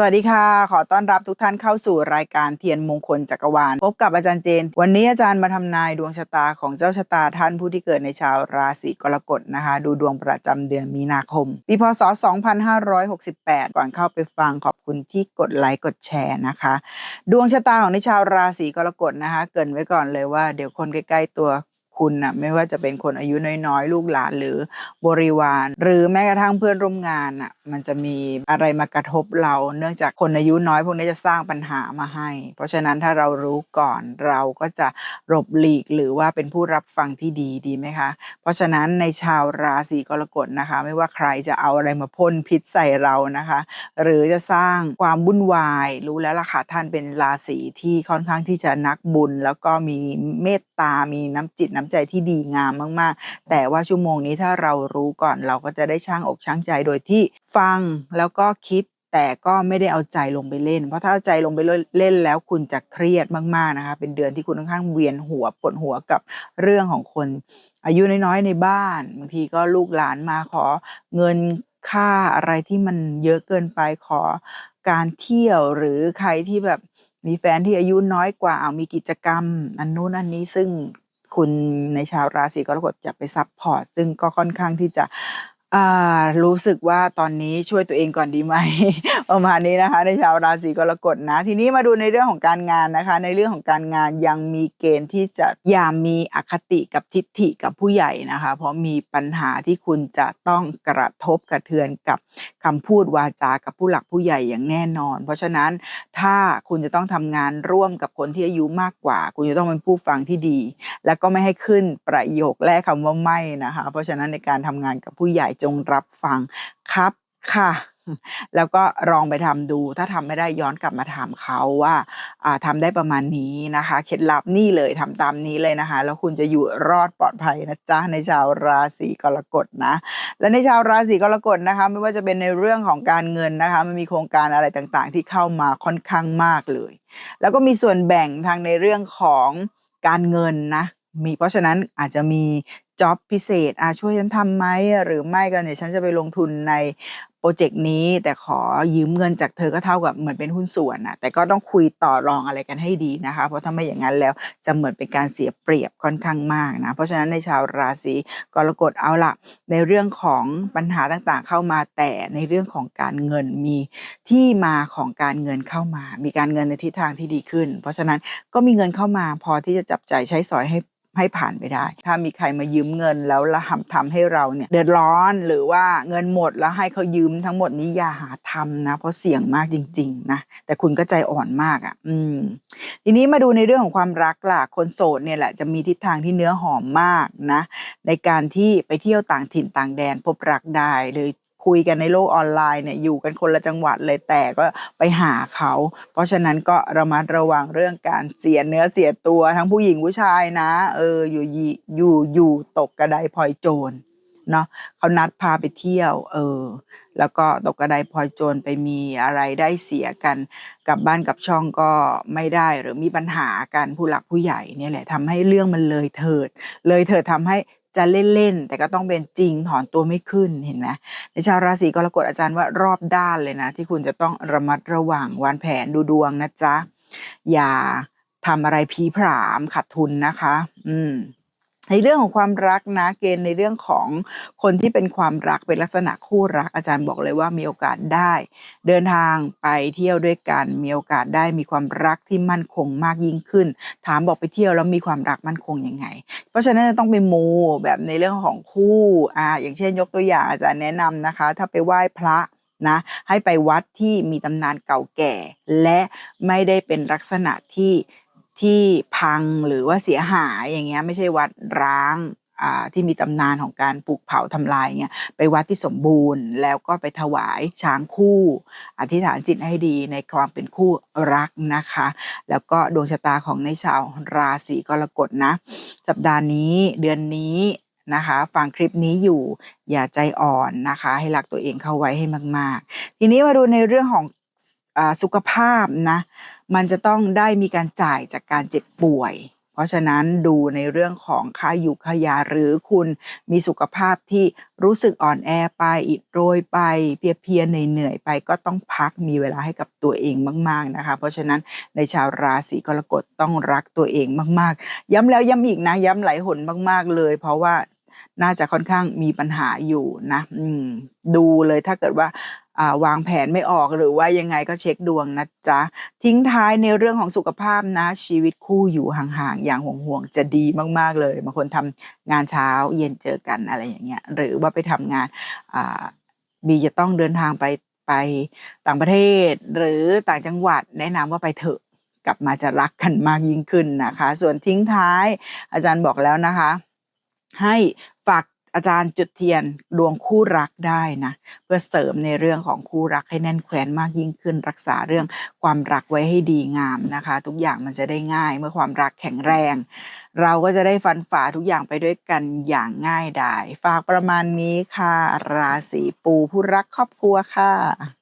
สวัสดีค่ะ ขอต้อนรับทุกท่านเข้าสู่รายการเทียนมงคลจักรวาล พบกับอาจารย์เจน วันนี้อาจารย์มาทำนายดวงชะตาของเจ้าชะตาท่านผู้ที่เกิดในชาวราศีกรกฎนะคะ ดูดวงประจำเดือนมีนาคม ปีพศ 2568 ก่อนเข้าไปฟังขอบคุณที่กดไลค์กดแชร์นะคะ ดวงชะตาของในชาวราศีกรกฎนะคะ เกรินไว้ก่อนเลยว่าเดี๋ยวคนใกล้ๆตัว คุณนะไม่ว่าจะเป็นคนอายุน้อยๆ ลูกหลานหรือบริวาร หรือแม้กระทั่งเพื่อนร่วมงานอะมันจะมีอะไรมากระทบเรา เนื่องจากคนอายุน้อยพวกนี้จะสร้างปัญหามาให้ เพราะฉะนั้นถ้าเรารู้ก่อนเราก็จะหลบหลีกหรือว่าเป็นผู้รับฟังที่ดีดีไหมคะ เพราะฉะนั้นในชาวราศีกรกฎนะคะ ไม่ว่าใครจะเอาอะไรมาพ่นพิษใส่เรานะคะ หรือจะสร้างความวุ่นวาย รู้แล้วล่ะค่ะท่านเป็นราศีที่ค่อนข้างที่จะนักบุญ แล้วก็มีเมตตา มีน้ำจิตน้ำใจที่ดีงามมาก ๆ แต่ว่าชั่วโมงนี้ถ้าเรารู้ก่อนเราก็จะได้ช่างอกช่างใจโดยที่ฟังแล้วก็คิดแต่ก็ไม่ได้เอาใจลงไปเล่น เพราะถ้าเอาใจลงไปเล่นแล้วคุณจะเครียดมากๆนะคะ เป็นเดือนที่คุณค่อนข้างเวียนหัวปวดหัวกับเรื่องของคน อายุน้อยๆในบ้านบางทีก็ลูกหลานมาขอเงินค่าอะไรที่มันเยอะเกินไปขอการเที่ยวหรือใครที่แบบมีแฟนที่อายุน้อยกว่าเอามีกิจกรรม อันนู้นอันนี้ซึ่ง คุณในชาวราศีกรกฎจะไปซับพอร์ตซึ่งก็ค่อนข้างที่จะ อ่า รู้สึกว่าตอนนี้ช่วยตัวเองก่อนดีไหม ประมาณนี้นะคะ ในชาวราศีกรกฎนะ ทีนี้มาดูในเรื่องของการงานนะคะ ในเรื่องของการงานยังมีเกณฑ์ที่จะอย่ามีอคติกับทิฏฐิกับผู้ใหญ่นะคะ เพราะมีปัญหาที่คุณจะต้องกระทบกระเทือนกับคำพูดวาจากับผู้หลักผู้ใหญ่อย่างแน่นอน เพราะฉะนั้นถ้าคุณจะต้องทำงานร่วมกับคนที่อายุมากกว่า คุณจะต้องเป็นผู้ฟังที่ดี แล้วก็ไม่ให้ขึ้นประโยคแรกคำว่าไม่นะคะ เพราะฉะนั้นในการทำงานกับผู้ใหญ่จงรับฟังครับค่ะ แล้วก็ลองไปทำดู ถ้าทำไม่ได้ย้อนกลับมาถามเขาว่าอ่าทำได้ประมาณนี้นะคะ เคล็ดลับนี่เลยทำตามนี้เลยนะคะ แล้วคุณจะอยู่รอดปลอดภัยนะจ๊ะในชาวราศีกรกฎนะ และในชาวราศีกรกฎนะคะ ไม่ว่าจะเป็นในเรื่องของการเงินนะคะ มันมีโครงการอะไรต่างๆ ที่เข้ามาค่อนข้างมากเลย แล้วก็มีส่วนแบ่งทางในเรื่องของการเงินนะมีเพราะฉะนั้นอาจจะมี จ็อบพิเศษอะช่วยฉันทำไหมหรือไม่ก็เนี่ยฉันจะไปลงทุนในโปรเจกต์นี้แต่ขอยืมเงินจากเธอก็เท่ากับเหมือนเป็นหุ้นส่วนนะแต่ก็ต้องคุยต่อรองอะไรกันให้ดีนะคะ เพราะถ้าไม่อย่างนั้นแล้วจะเหมือนเป็นการเสียเปรียบค่อนข้างมากนะ เพราะฉะนั้นในชาวราศีกรกฎเอาละในเรื่องของปัญหาต่างๆเข้ามาแต่ในเรื่องของการเงินมีที่มาของการเงินเข้ามา มีการเงินในทิศทางที่ดีขึ้น เพราะฉะนั้นก็มีเงินเข้ามาพอที่จะจับใจ่ายใช้สอยให้ ให้ผ่านไปได้ ถ้ามีใครมายืมเงินแล้วละหำทำให้เราเนี่ยเดือดร้อนหรือว่าเงินหมดแล้วให้เขายืมทั้งหมดนี้อย่าหาทำนะ เพราะเสี่ยงมากจริง ๆ นะ แต่คุณก็ใจอ่อนมากอะ่ะ อืม ทีนี้มาดูในเรื่องของความรักล่ะ คนโสดเนี่ยแหละจะมีทิศทางที่เนื้อหอมมากนะ ในการที่ไปเที่ยวต่างถิ่นต่างแดนพบรักได้เลย คุยกันในโลกออนไลน์เนี่ยอยู่กันคนละจังหวัดเลยแต่ก็ไปหาเขา เพราะฉะนั้นก็ระมัดระวังเรื่องการเสียเนื้อเสียตัวทั้งผู้หญิงผู้ชายนะ เอออยู่ยีอยู่อยู่ตกกระไดพลอยโจรเนาะเขานัดพาไปเที่ยว เออ แล้วก็ตกกระไดพลอยโจรไปมีอะไรได้เสียกันกลับบ้านกับช่องก็ไม่ได้หรือมีปัญหากันผู้หลักผู้ใหญ่เนี่ยแหละทำให้เรื่องมันเลยเถิด เลยเถิดทำให้ จะเล่นๆแต่ก็ต้องเป็นจริงถอนตัวไม่ขึ้นเห็นไหมในชาวราศีกรกฎอาจารย์ว่ารอบด้านเลยนะ ที่คุณจะต้องระมัดระวังวางแผนดูดวงนะจ๊ะอย่าทำอะไรผีผามขาดทุนนะคะ อืม ในเรื่องของความรักนะเกณฑ์ในเรื่องของคนที่เป็นความรักเป็นลักษณะคู่รักอาจารย์บอกเลยว่ามีโอกาสได้ เดินทางไปเที่ยวด้วยกัน มีโอกาสได้มีความรักที่มั่นคงมากยิ่งขึ้น ถามบอกไปเที่ยวแล้วมีความรักมั่นคงยังไง เพราะฉะนั้นต้องไปมูแบบในเรื่องของคู่อ่าอย่างเช่น ยกตัวอย่างอาจารย์แนะนำนะคะ ถ้าไปไหว้พระนะให้ไปวัดที่มีตำนานเก่าแก่ และไม่ได้เป็นลักษณะที่ ที่พังหรือว่าเสียหายอย่างเงี้ยไม่ใช่วัดร้างที่มีตำนานของการปลูกเผาทำลายเงี้ยไปวัดที่สมบูรณ์ แล้วก็ไปถวายช้างคู่ อธิษฐานจิตให้ดีในความเป็นคู่รักนะคะ แล้วก็ดวงชะตาของในชาวราศีกรกฎนะ สัปดาห์นี้เดือนนี้นะคะ ฟังคลิปนี้อยู่อย่าใจอ่อนนะคะ ให้รักตัวเองเข้าไว้ให้มาก ๆ ทีนี้มาดูในเรื่องของ สุขภาพนะมันจะต้องได้มีการจ่ายจากการเจ็บป่วย เพราะฉะนั้นดูในเรื่องของค่ายุค่ายาหรือคุณมีสุขภาพที่รู้สึกอ่อนแอไปอิดโรยไปเพลียๆเหนื่อยๆไปก็ต้องพักมีเวลาให้กับตัวเองมาก ๆนะคะ เพราะฉะนั้นในชาวราศีกรกฎต้องรักตัวเองมาก ๆ ย้ำแล้วย้ำอีกนะ ย้ำหลายหนมาก ๆ เลย เพราะว่าน่าจะค่อนข้างมีปัญหาอยู่นะดูเลยถ้าเกิดว่า วางแผนไม่ออกหรือว่ายังไงก็เช็คดวงนะจ๊ะ ทิ้งท้ายในเรื่องของสุขภาพนะ ชีวิตคู่อยู่ห่างๆ อย่างห่วงๆ จะดีมากๆเลยบางคนทำงานเช้าเย็นเจอกันอะไรอย่างเงี้ยหรือว่าไปทำงานอ่ามีจะต้องเดินทางไปไปต่างประเทศ หรือต่างจังหวัดแนะนำว่าไปเถอะกลับมาจะรักกันมากยิ่งขึ้นนะคะ ส่วนทิ้งท้ายอาจารย์บอกแล้วนะคะ ให้ฝาก อาจารย์จุดเทียนดวงคู่รักได้นะเพื่อเสริมในเรื่องของคู่รักให้แน่นแขวนมากยิ่งขึ้น รักษาเรื่องความรักไว้ให้ดีงามนะคะ ทุกอย่างมันจะได้ง่าย เมื่อความรักแข็งแรง เราก็จะได้ฟันฝ่าทุกอย่างไปด้วยกันอย่างง่ายดายฝากประมาณนี้ค่ะ ราศีปูผู้รักครอบครัวค่ะ